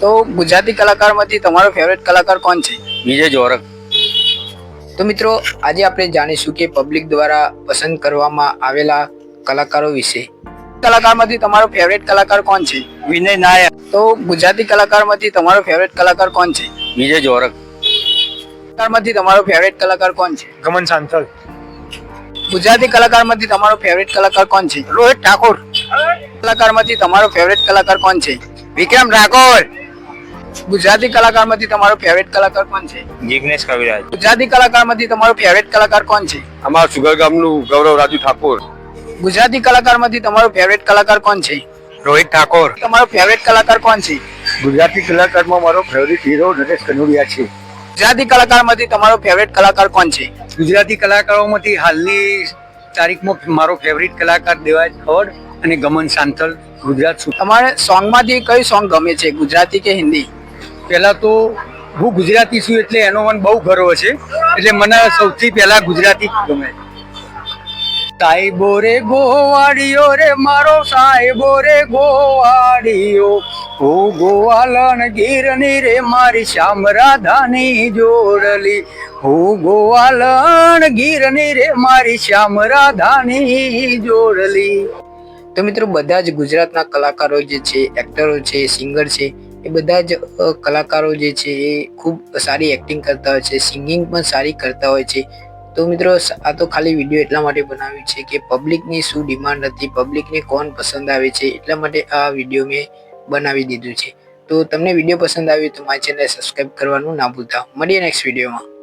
તો ગુજરાતી કલાકારમાંથી તમારો ફેવરેટ કલાકાર કોણ છે? વિજય જોરક તો મિત્રો આજે આપણે જાણીશું કે પબ્લિક દ્વારા પસંદ કરવામાં આવેલા કલાકારો વિશે. કલાકારમાંથી તમારો ફેવરેટ કલાકાર કોણ છે? વિનય નાયક. તો ગુજરાતી કલાકારમાંથી તમારો ફેવરેટ કલાકાર કોણ છે? વિજય જોરક કલાકારમાંથી તમારો ફેવરેટ કલાકાર કોણ છે? ગમન સાંથલ. ગુજરાતી કલાકારમાંથી તમારો ફેવરેટ કલાકાર કોણ છે? રોહિત ઠાકોર. કલાકારમાંથી તમારો ફેવરેટ કલાકાર કોણ છે? વિક્રમ ઠાકોર ગુજરાતી કલાકારમાંથી તમારો ફેવરેટ કલાકાર કોણ છે? જિગ્નેશ કવિરાજ. ગુજરાતી કલાકારમાંથી તમારો ફેવરેટ કલાકાર કોણ છે? અમારા સુગર ગામનું ગૌરવ રાજુ ઠાકોર. ગુજરાતી કલાકારમાંથી તમારો ફેવરેટ કલાકાર કોણ છે? રોહિત ઠાકોર. તમારો ફેવરેટ કલાકાર કોણ છે? ગુજરાતી કલાકારમાં મારો ફેવરિટ હીરો નરેશ કનોડિયા છે. ગુજરાતી કલાકારમાંથી તમારો ફેવરેટ કલાકાર કોણ છે? ગુજરાતી કલાકારોમાંથી હાલની તારીખમાં મારો ફેવરિટ કલાકાર દેવાજ ખવડ અને ગમન સાંથલ. ગુજરાત સુ તમારે સોંગમાંથી કઈ સોંગ ગમે છે? ગુજરાતી કે હિન્દી? પહેલા તો હું ગુજરાતી છું એટલે એનો મને બહુ ગર્વ છે. એટલે મને સૌથી પહેલાં ગુજરાતી ગમે. સાહેબો રે ગોવાડિયો રે, મારો સાહેબો રે ગોવાડિયો ઓ ગોવાલન ગીરની રે, મારી શ્યામ રાધાની જોડલી. હો ગોવાલન ગીરની રે, મારી શ્યામ રાધાની જોડલી. તો મિત્રો, બધા જ ગુજરાતના કલાકારો જે છે એક્ટરો છે સિંગર છે એ બધા જ કલાકારો જે છે એ ખૂબ સારી એક્ટિંગ કરતા હોય છે સિંગિંગ પણ સારી કરતા હોય છે. તો મિત્રો આ તો ખાલી વીડિયો એટલા માટે બનાવ્યું છે કે પબ્લિકની શું ડિમાન્ડ હતી પબ્લિકને કોણ પસંદ આવે છે, એટલા માટે આ વીડિયો મેં બનાવી દીધું છે. તો તમને વીડિયો પસંદ આવ્યો તો મારી ચેનલ સબસ્ક્રાઈબ કરવાનું ના ભૂલતા. મળીએ નેક્સ્ટ વિડીયોમાં